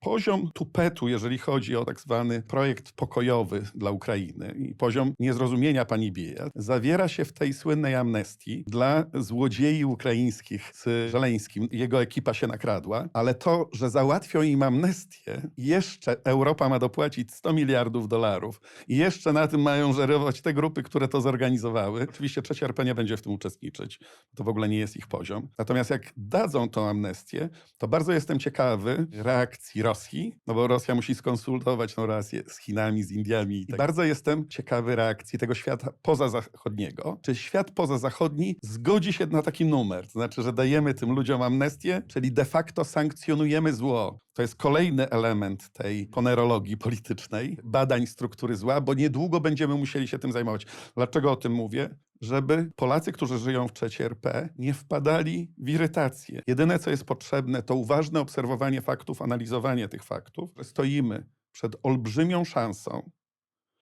poziom tupetu, jeżeli chodzi o tak zwany projekt pokojowy dla Ukrainy i poziom niezrozumienia pani Bieja, zawiera się w tej słynnej amnestii dla złodziei ukraińskich z Żeleńskim. Jego ekipa się nakradła, ale to, że załatwią im amnestię, jeszcze Europa ma dopłacić 100 miliardów dolarów i jeszcze na tym mają żerować te grupy, które to zorganizowały. Oczywiście trzecia RP nie będzie w tym uczestniczyć. To w ogóle nie jest ich poziom. Natomiast jak dadzą tą amnestię, to bardzo jestem ciekawy reakcji Rosji, no bo Rosja musi skonsultować tą relację z Chinami, z Indiami. I tak. Bardzo jestem ciekawy reakcji tego świata pozazachodniego. Czy świat pozazachodni zgodzi się na taki numer? To znaczy, że dajemy tym ludziom amnestię, czyli de facto sankcjonujemy zło. To jest kolejny element tej ponerologii politycznej, badań struktury zła, bo niedługo będziemy musieli się tym zajmować. Dlaczego o tym mówię? Żeby Polacy, którzy żyją w trzeciej RP, nie wpadali w irytację. Jedyne, co jest potrzebne, to uważne obserwowanie faktów, analizowanie tych faktów. Stoimy przed olbrzymią szansą